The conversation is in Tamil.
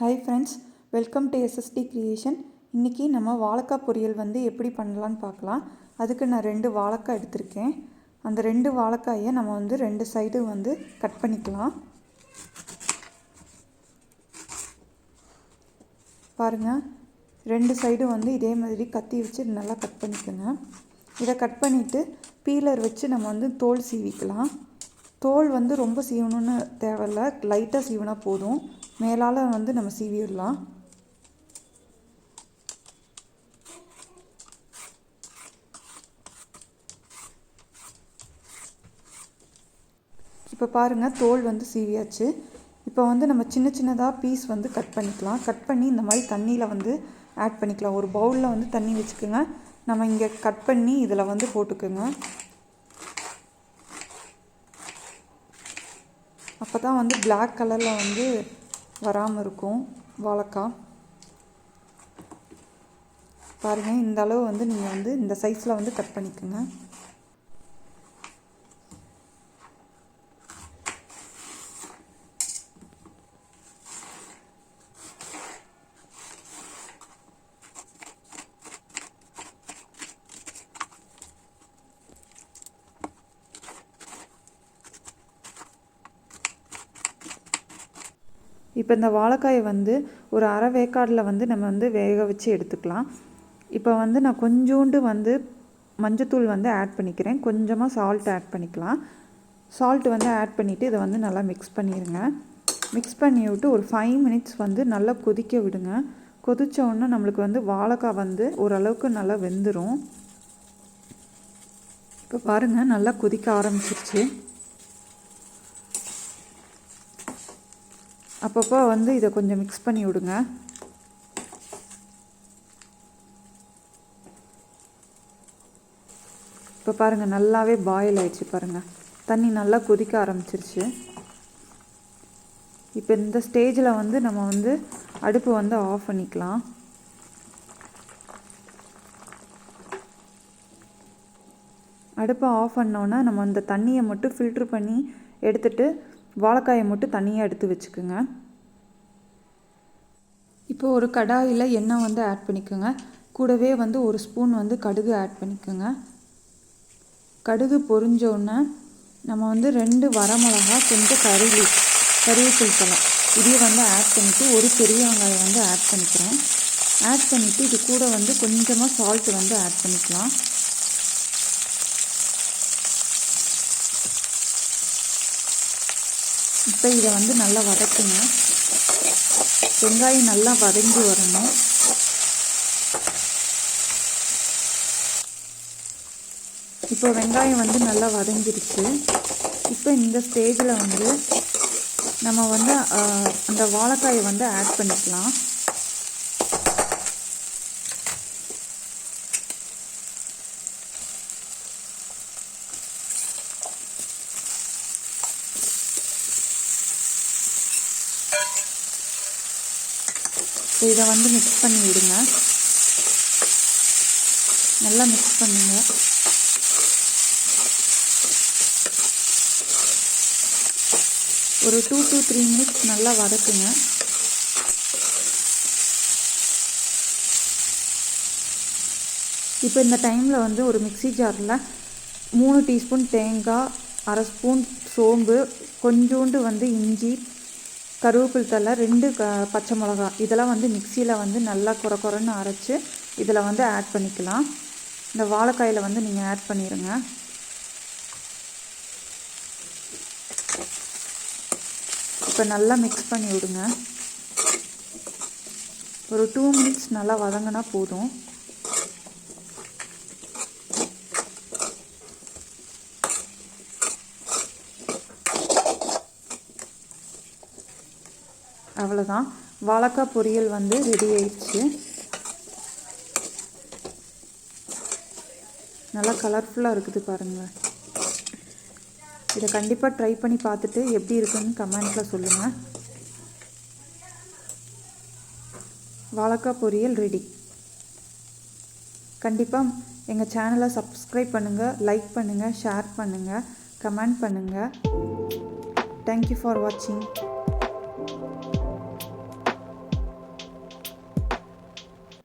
Hi friends welcome to SST creation இன்றைக்கி நம்ம வாழைக்காய் பொரியல் வந்து எப்படி பண்ணலான்னு பார்க்கலாம். அதுக்கு நான் ரெண்டு வாழைக்காய் எடுத்திருக்கேன். அந்த ரெண்டு வாழைக்காயை நம்ம வந்து ரெண்டு சைடு வந்து கட் பண்ணிக்கலாம். பாருங்கள் ரெண்டு சைடும் வந்து இதே மாதிரி கத்தி வச்சு நல்லா கட் பண்ணிக்கோங்க. இதை கட் பண்ணிவிட்டு பீலர் வச்சு நம்ம வந்து தோல் சீவிக்கலாம். தோல் வந்து ரொம்ப சீவணும்னு தேவையில்ல. லைட்டாக சீவினா போதும். மேலால் வந்து நம்ம சீவிடலாம். இப்போ பாருங்கள் தோல் வந்து சீவியாச்சு. இப்போ வந்து நம்ம சின்ன சின்னதாக பீஸ் வந்து கட் பண்ணிக்கலாம். கட் பண்ணி இந்த மாதிரி தண்ணியில் வந்து ஆட் பண்ணிக்கலாம். ஒரு பவுலில் வந்து தண்ணி வச்சுக்கோங்க. நம்ம இங்கே கட் பண்ணி இதில் வந்து போட்டுக்கோங்க. அப்போ தான் வந்து பிளாக் கலரில் வந்து வராமல் இருக்கும் வாழைக்காய் பாருங்கள் இந்த அளவு வந்து நீங்கள் வந்து இந்த சைஸில் வந்து கட் பண்ணிக்கோங்க. இப்போ இந்த வாழைக்காயை வந்து ஒரு அரை வேக்காடில் வந்து நம்ம வந்து வேக வச்சு எடுத்துக்கலாம். இப்போ வந்து நான் கொஞ்சோண்டு வந்து மஞ்சத்தூள் வந்து ஆட் பண்ணிக்கிறேன். கொஞ்சமாக சால்ட் ஆட் பண்ணிக்கலாம். சால்ட் வந்து ஆட் பண்ணிவிட்டு இதை வந்து நல்லா மிக்ஸ் பண்ணிடுங்க மிக்ஸ் பண்ணி விட்டு ஒரு ஃபைவ் மினிட்ஸ் வந்து நல்லா கொதிக்க விடுங்க. கொதித்த உடனே நம்மளுக்கு வந்து வாழைக்காய் வந்து ஓரளவுக்கு நல்லா வெந்துடும் இப்போ பாருங்கள் நல்லா கொதிக்க ஆரம்பிச்சிருச்சு. அப்பப்போ வந்து இதை கொஞ்சம் மிக்ஸ் பண்ணி விடுங்க. இப்போ பாருங்கள் நல்லாவே பாயில் ஆயிடுச்சு பாருங்கள் தண்ணி நல்லா கொதிக்க ஆரம்பிச்சிருச்சு. இப்போ இந்த ஸ்டேஜில் வந்து நம்ம வந்து அடுப்பு வந்து ஆஃப் பண்ணிக்கலாம். அடுப்பை ஆஃப் பண்ணோன்னா நம்ம அந்த தண்ணியை மட்டும் ஃபில்ட்ரு பண்ணி எடுத்துகிட்டு வாழைக்காயை மட்டும் தனியாக எடுத்து வச்சுக்கோங்க. இப்போ ஒரு கடாயில் எண்ணெய் வந்து ஆட் பண்ணிக்கோங்க. கூடவே வந்து ஒரு ஸ்பூன் வந்து கடுகு ஆட் பண்ணிக்கோங்க. கடுகு பொரிஞ்சோடனே நம்ம வந்து ரெண்டு வரமிளகா கொஞ்சம் கருவி கருவேப்பில் பழம் இதையும் வந்து ஆட் பண்ணிவிட்டு ஒரு பெரிய வெங்காயம் வந்து ஆட் பண்ணிக்கிறேன். ஆட் பண்ணிவிட்டு இது கூட வந்து கொஞ்சமாக சால்ட் வந்து ஆட் பண்ணிக்கலாம். இப்போ இதை வந்து நல்லா வதக்குங்க. வெங்காயம் நல்லா வதங்கி வரணும். இப்போ வெங்காயம் வந்து நல்லா வதங்கிருச்சு. இப்போ இந்த ஸ்டேஜில் வந்து நம்ம வந்து அந்த வாழைக்காயை வந்து ஆட் பண்ணிக்கலாம். இதை வந்து மிக்ஸ் பண்ணி விடுங்க. நல்லா மிக்ஸ் பண்ணுங்க. ஒரு டூ டு த்ரீ மினிட்ஸ் நல்லா வதக்குங்க. இப்போ இந்த டைமில் வந்து ஒரு மிக்சி ஜாரில் மூணு டீஸ்பூன் தேங்காய் அரை ஸ்பூன் சோம்பு கொஞ்சோண்டு வந்து இஞ்சி கருவேப்பில் தலை ரெண்டு க பச்சை மிளகா. இதெல்லாம் வந்து மிக்சியில் வந்து நல்லா குறை குறைன்னு அரைச்சி இதில் வந்து ஆட் பண்ணிக்கலாம். இந்த வாழைக்காயில் வந்து நீங்கள் ஆட் பண்ணிடுங்க இப்போ நல்லா மிக்ஸ் பண்ணி விடுங்க. ஒரு டூ மினிட்ஸ் நல்லா வதங்கினா போதும். அவ்வளோதான் வாழைக்காய் பொரியல் வந்து ரெடி ஆயிடுச்சு. நல்லா கலர்ஃபுல்லாக இருக்குது பாருங்கள் இதை கண்டிப்பாக ட்ரை பண்ணி பார்த்துட்டு எப்படி இருக்குன்னு கமெண்ட்டில் சொல்லுங்கள் வாழைக்காய் பொரியல் ரெடி கண்டிப்பாக எங்கள் சேனலை சப்ஸ்கிரைப் பண்ணுங்கள் லைக் பண்ணுங்கள் ஷேர் பண்ணுங்கள் கமெண்ட் பண்ணுங்கள் தேங்க்யூ ஃபார் வாட்சிங்